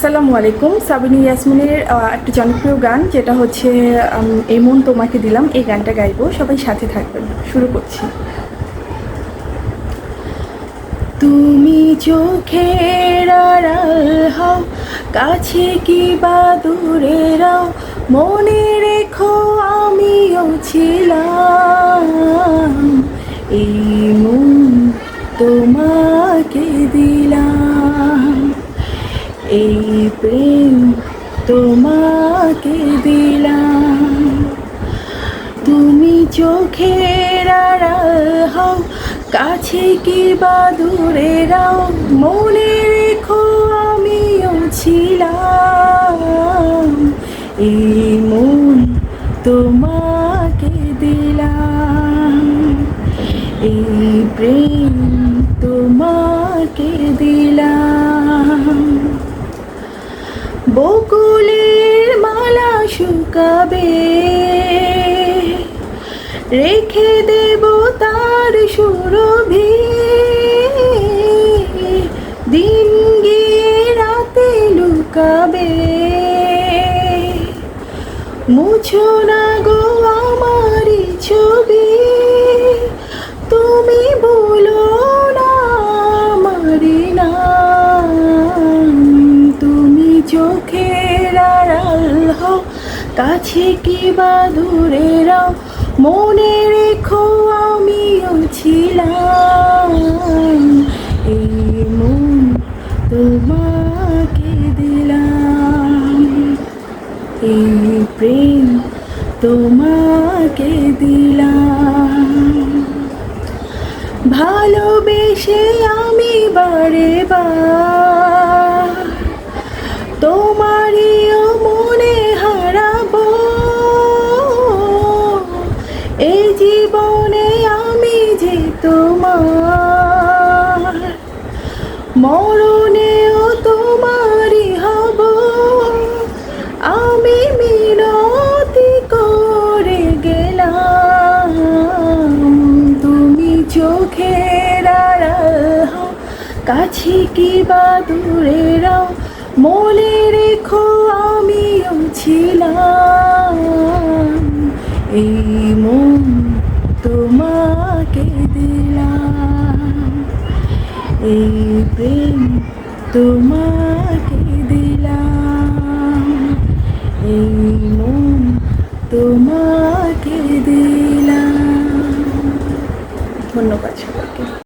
আসসালামু আলাইকুম। সাবিনী ইয়াসমিনের একটা জনপ্রিয় গান, যেটা হচ্ছে এমন তোমাকে দিলাম, এই গানটা গাইবো। সবাই সাথে থাকবেন। শুরু করছি। তুমি চোখের আড়াল হও, কাছে কি বা দূরে রাও, মনে রেখো আমিও ছিলাম। এই প্রেম তোমাকে দিলাম। তুমি চোখের আড়াল হও, কাছে কি বা দূরে রাও, মনে রেখো আমিও ছিলাম। এই মন তোমাকে দিলাম। এই প্রেম তোমাকে দিলাম। বকুলের মালা শুকাবে। রেখে দেব তার সুরভি। দিন গিয়ে রাতে লুকাবে। মুছো না গো আমারি ছবি। তুমি বলো না আমারি তুমি চোখের আড়াল হও, কাছে কি বা দূরে রাও, মনে রেখো আমিও ছিলাম। এই মন তোমাকে দিলাম। এই প্রেম তোমাকে দিলাম। ভালোবেসে আমি বারে বার তোমারিও মনে হারাব। এই জীবনে আমি যে তোমার, মরণেও তোমারই হব। আমি মিনতি করে গেলাম। তুমি চোখের কাছে কি বা দূরে রাও মনে রেখো আমিও ছিলাম। এই মন তোমাকে দিলাম। এই প্রেম তোমাকে দিলাম। এই মন তোমাকে দিলাম। ধন্যবাদ সবাইকে।